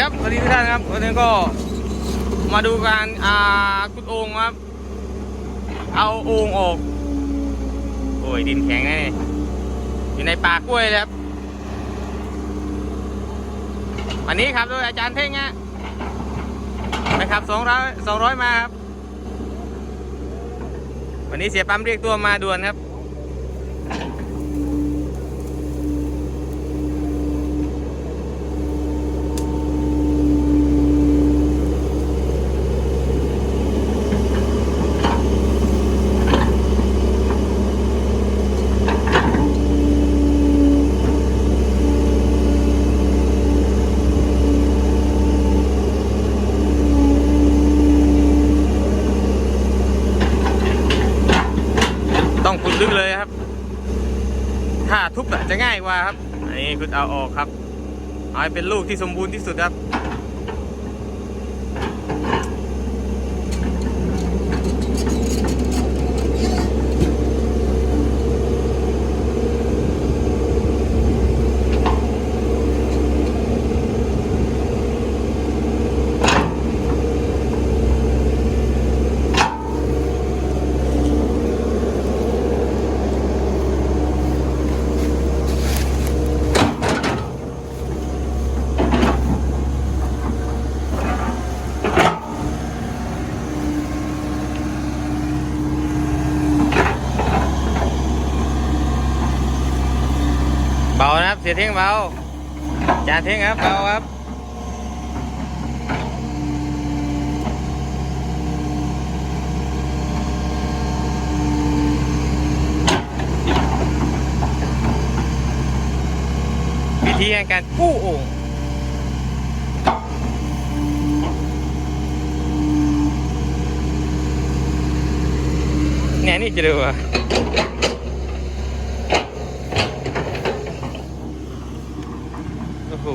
ครับสวัสดีทุกท่านครับวันนี้ก็มาดูการอ่าขุดโอ่งครับ เอาโอ่งออก โอ้ยดินแข็งไงอยู่ในป่ากล้วยเลยครับวันนี้ครับโดยอาจารย์เท่งฮะไปขับสองร้อยสองร้อยมาครับ วันนี้เสียปั๊มเรียกตัวมาด่วนครับ ลึกเลยครับ ถ้าทุบอะจะง่ายกว่าครับอันนี้ขุดเอาออกครับเอาให้เป็นลูกที่สมบูรณ์ที่สุดครับ นะครับ เสียเท่งเบาจานเท่งครับเบาครับวิธีการกู้โอ่งเนี่ยนี่จะดูอะ โอ้โห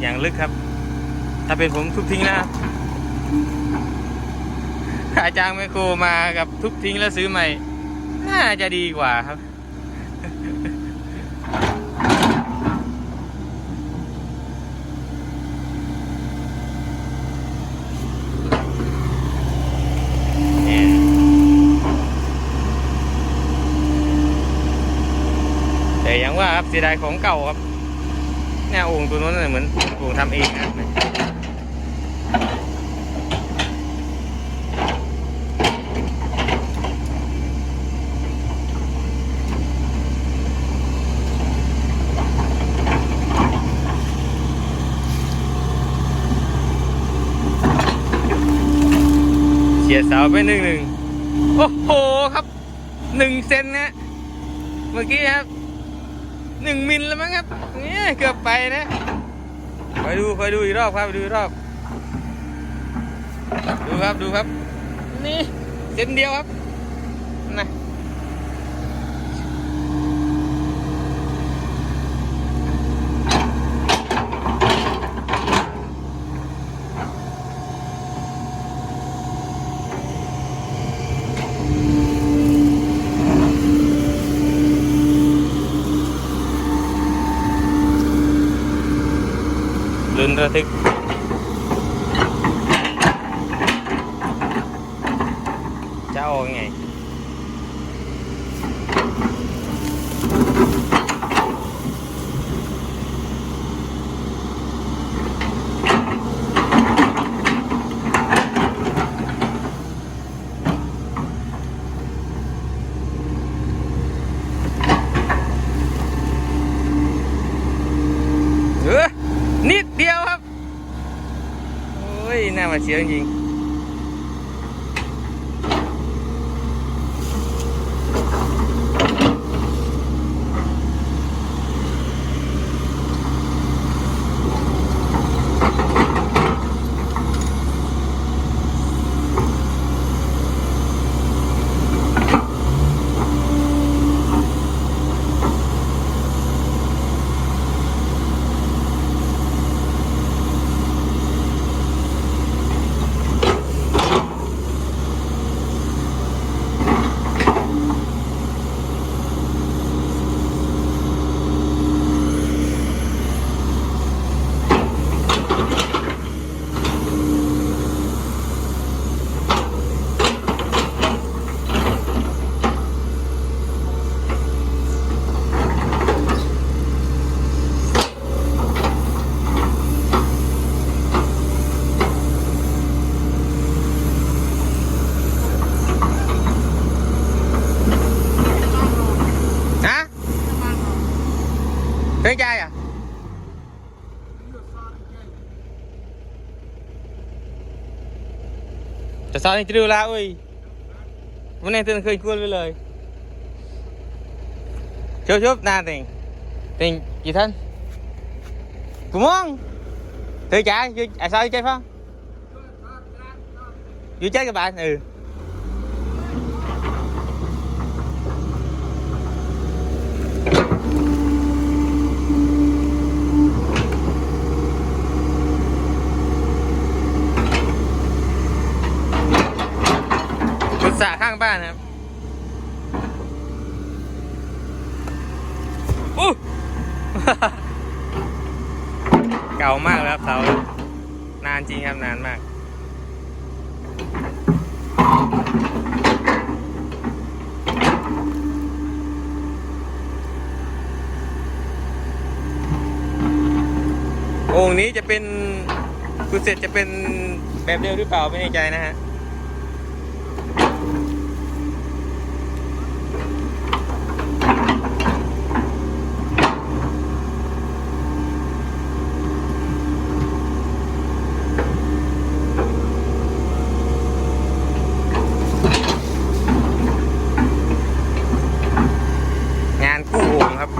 อย่างลึกครับ ถ้าเป็นผมทุบทิ้งนะอาจารย์ไมโครมากับทุบทิ้งแล้วซื้อใหม่ น่าจะดีกว่าครับเย่แต่อยังว่าครับเสียดายของเก่าครับ เนี่ยโอ่งตัวนู้นน่ะเหมือนโอ่งทำเองนะเสียเสาไปหนึ่งหนึ่งโอ้โหครับหนึ่งเซนนะเมื่อกี้ครับ หนึ่งมิลแล้วมั้งครับเนี่ยเกือบไปนะคอยดูคอยดูอีกรอบครับดูอีกรอบ ดูครับดูครับ นี่เส้นเดียวครับ ลุ้นระทึ Chị! อ้ยน่ามาเชียวจริงแต่ sao anh chưa la ơi Hôm nay tôi khơi cuốn với lời Chốt chốt na tình Tình chị thân Cũng mong Thử chạy À sao đi chơi phong Vui chết các bạn Ừ ขุดสระข้างบ้านนะครับอู้ เก่ามากแล้วครับเสานานจริงครับนานมาก องค์ นี้จะเป็นคุณเสร็จจะเป็นแบบเดียวหรือเปล่าไม่แน่ใจนะฮะ งานกู้องค์ครับ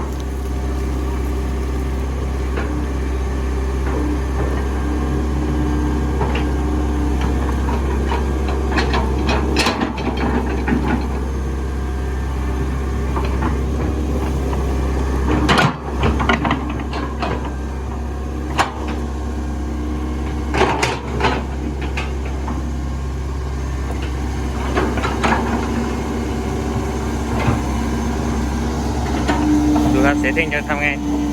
ดูครับ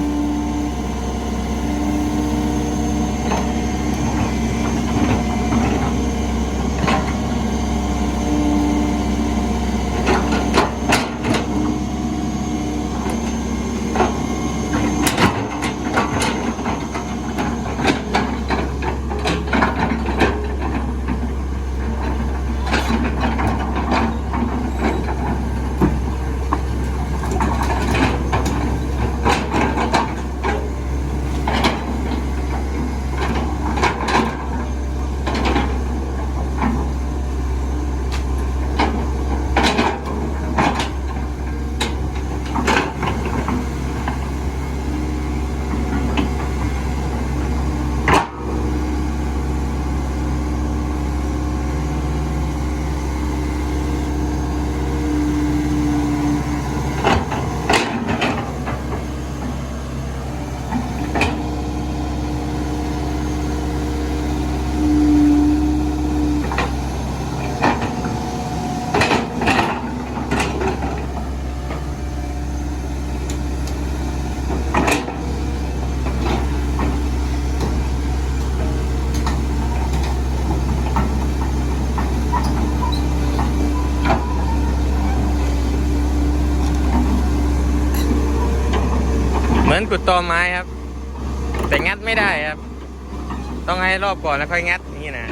มือนกุดตอไม้ครับ แต่งัดไม่ได้ครับ ต้องให้รอบก่อนแล้วค่อยงัดนี่นะ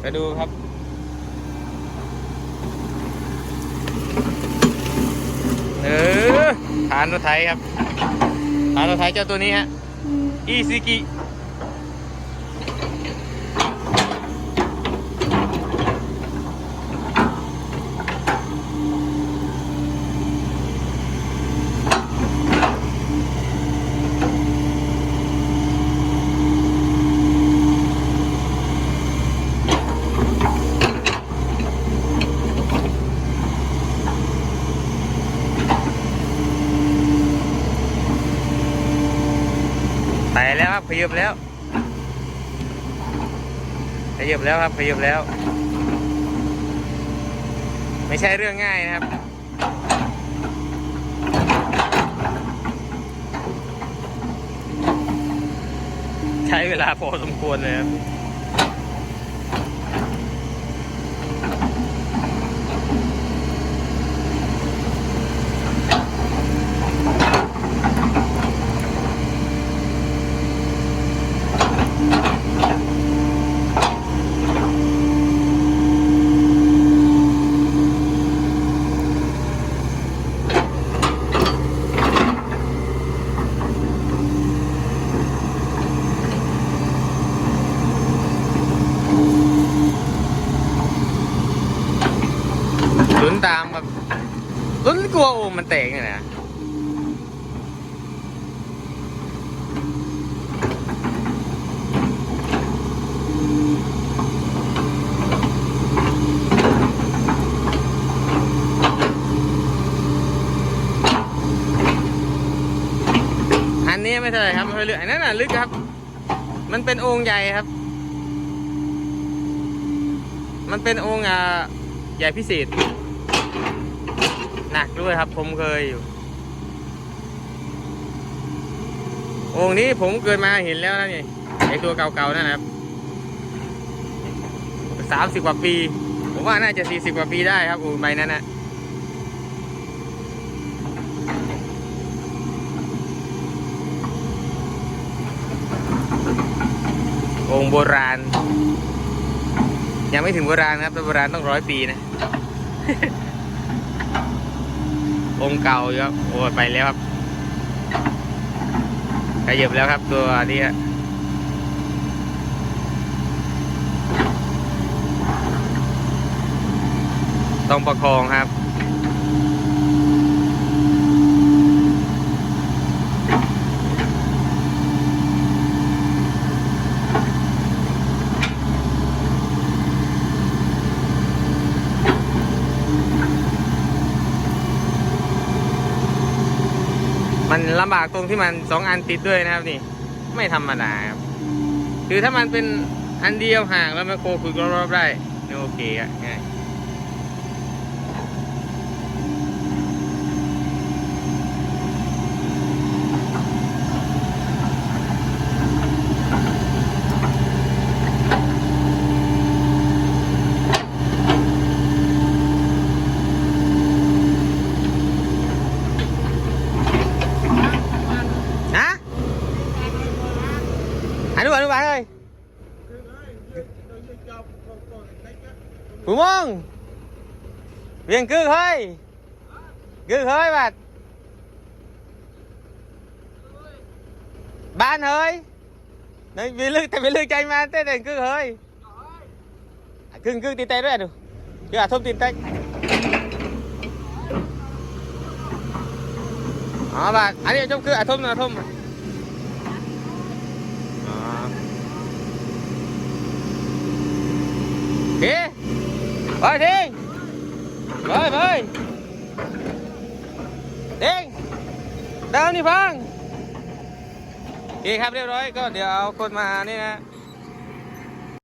ไปดูครับเออฐานรถไถครับฐานรถไถเจ้าตัวนี้ฮะอีซิกิ แล้วครับขยับแล้วขยับแล้วครับขยับแล้ว ไม่ใช่เรื่องง่ายนะครับ ใช้เวลาพอสมควรเลยครับุ้นตามครับลุ้นกลัวโอ่งมันแตกเนี่ยนะอันนี้ไม่เท่าไรครับไม่ค่อยลึกอันนั้นน่ะลึกครับ มันเป็นโอ่งใหญ่ครับ มันเป็นโอ่งอ่าใหญ่พิเศษ หนักด้วยครับ ผมเคยอยู่องนี้ผมเกิดมาเห็นแล้วนะนี่ไอตัวเก่าๆนั่นนะครับสามสิบกว่าปี ผมว่าน่าจะสี่สิบกว่าปีได้ครับโอ่ใบนั้นนะองโบราณ ยังไม่ถึงโบราณครับแต่โบราณต้องร้อยปีนะ องค์เก่าอยู่ครับโอ้ไปแล้วครับขยับแล้วครับตัวนี้ฮะต้องประคองครับ มันลำบากตรงที่มันสองอันติดด้วยนะครับนี่ ไม่ธรรมดาครับคือถ้ามันเป็นอันเดียวห่างแล้วไมโครฝึกรอบๆได้นี่โอเคอะง่ายฮะ อนุบาลอนุบาลเลยผู้มองเวียงกึกเฮ้ยกึกเฮ้ยบัดบ้านเฮ้ยในวิลึกแต่วิลึก เฮ้ไปทิ้งไปไปทิ้งเดิมนี่พังโอเคครับเรียบร้อยก็เดี๋ยวเอาคนมานี่นะ